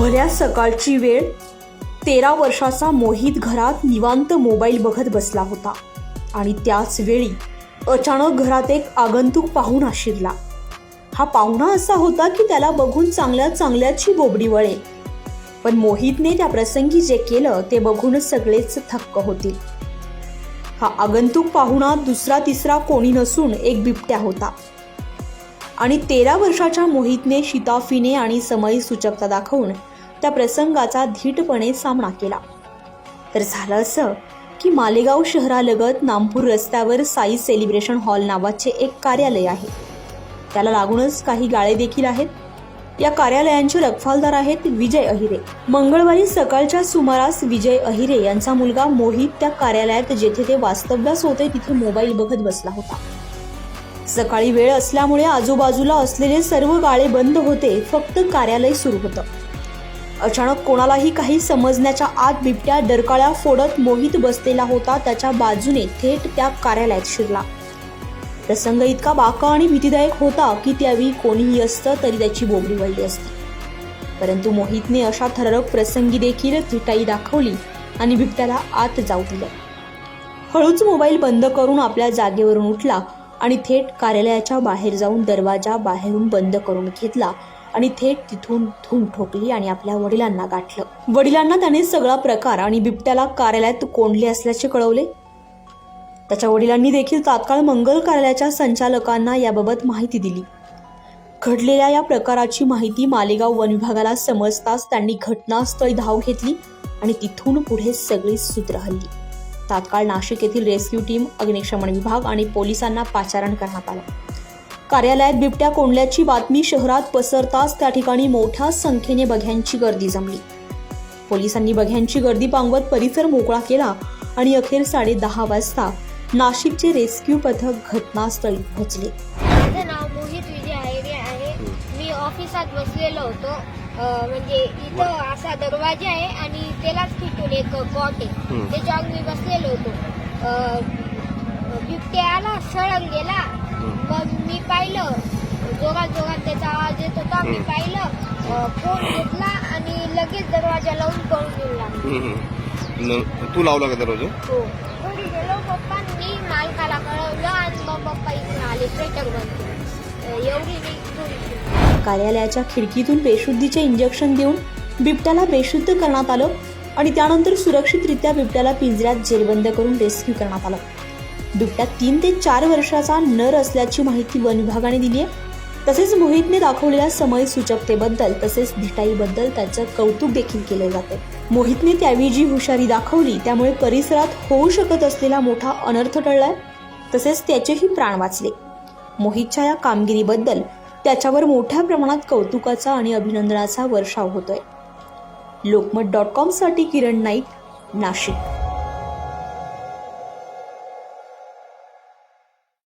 भल्या सकाळची वेळ तेरा वर्षाचा मोहित घरात निवांत मोबाईल बघत बसला होता. आणि त्याच वेळी अचानक घरात एक आगंतुक पाहुणा शिरला हा पाहुणा असा होता की त्याला बघून चांगल्या चांगल्याची बोबडी वळेल पण मोहितने त्या प्रसंगी जे केलं ते बघूनच सगळेच थक्क होतील. हा आगंतुक पाहुणा दुसरा तिसरा कोणी नसून एक बिबट्या होता. आणि तेरा वर्षाच्या मोहितने शिताफीने आणि समय सूचकता दाखवून त्या प्रसंगाचा धीटपणे सामना केला. तर झालं असं की मालेगाव शहरालगत नामपूर रस्त्यावर साई सेलिब्रेशन हॉल नावाचे एक कार्यालय आहे. त्याला लागूनच काही गाळे देखील आहेत. या कार्यालयांचे रखवालदार आहेत विजय अहिरे. मंगळवारी सकाळच्या सुमारास विजय अहिरे यांचा मुलगा मोहित त्या कार्यालयात जेथे ते वास्तव्यास होते तिथे मोबाईल बघत बसला होता. सकाळी वेळ असल्यामुळे आजूबाजूला असलेले सर्व गाळे बंद होते. फक्त कार्यालय सुरू होतं. अचानक कोणालाही काही समजण्याच्या आत बिबट्या डरकाळ्या फोडत मोहित बसलेला होता. त्याच्या बाजूने थेट त्या कार्यालयात शिरला. प्रसंग इतका बाका आणि भीतीदायक होता की त्यावेळी कोणीही असतं तरी त्याची बोबडी वळली असती. परंतु मोहितने अशा थरक प्रसंगी देखील थिटाई दाखवली आणि बिबट्याला आत जाऊ दिलं. हळूच मोबाईल बंद करून आपल्या जागेवरून उठला. आणि थेट कार्यालयाच्या बाहेर जाऊन दरवाजा बाहेरून बंद करून घेतला आणि थेट तिथून धूम ठोकली आणि आपल्या वडिलांना गाठलं. वडिलांना त्याने सगळा प्रकार आणि बिबट्याला कार्यालयात कोंडले असल्याचे कळवले. त्याच्या वडिलांनी देखील तात्काळ मंगल कार्यालयाच्या संचालकांना याबाबत माहिती दिली. घडलेल्या या प्रकाराची माहिती मालेगाव वन विभागाला समजताच त्यांनी घटनास्थळी धाव घेतली आणि तिथून पुढे सगळी सूत्र हल्ली. तात्काळ नाशिक येथील रेस्क्यू टीम अग्निशमन विभाग आणि पोलिसांना पाचारण करण्यात आलं. कार्यालयात बिबट्या कोंडल्याची बातमी शहरात पसरताच त्या ठिकाणी मोठ्या संख्येने बघ्यांची गर्दी जमली. पोलिसांनी बघ्यांची गर्दी पांगवत परिसर मोकळा केला आणि अखेर साडे दहा वाजता नाशिकचे रेस्क्यू पथक घटनास्थळी पोहोचले. माझं नाव मोहित विजय आहे. मी ऑफिसात बसलेलो होतो. म्हणजे इथं असा दरवाजा आहे आणि त्यालाच फिटून एक कॉट आहे. त्याच्यावर मी बसलेलो होतो. अं, बिबट्या आला सळग गेला. मग मी पाहिलं जोरात जोरात त्याचा आवाज येत होता. मी पाहिलं फोन घेतला आणि लगेच दरवाजा लावून पळून गेला तू लावला का दरवाजा? हो. घरी गेलो पप्पांनी मालकाला कळवलं आणि मग पप्पा इथून आले स्वेटर बंद एवढी कार्यालयाच्या खिडकीतून बेशुद्धीचे इंजेक्शन देऊन बिबट्याला बेशुद्ध करण्यात आलं आणि त्यानंतर सुरक्षितरित्या बिबट्याला पिंजऱ्यात जेरबंद करून रेस्क्यू करण्यात आलं. बिबट्या तीन ते चार वर्षाचा नर असल्याची माहिती वन विभागाने दिली आहे. तसेच मोहितने दाखवलेल्या समय सूचकतेबद्दल तसेच धिटाईबद्दल त्याचं कौतुक देखील केले जाते. मोहितने त्यावेळी जी हुशारी दाखवली त्यामुळे परिसरात होऊ शकत असलेला मोठा अनर्थ टळलाय. तसेच त्याचेही प्राण वाचले. मोहितच्या या कामगिरीबद्दल त्याच्यावर मोठ्या प्रमाणात कौतुकाचा आणि अभिनंदनाचा वर्षाव होतोय. लोकमत डॉट कॉमसाठी किरण नाईक नाशिक.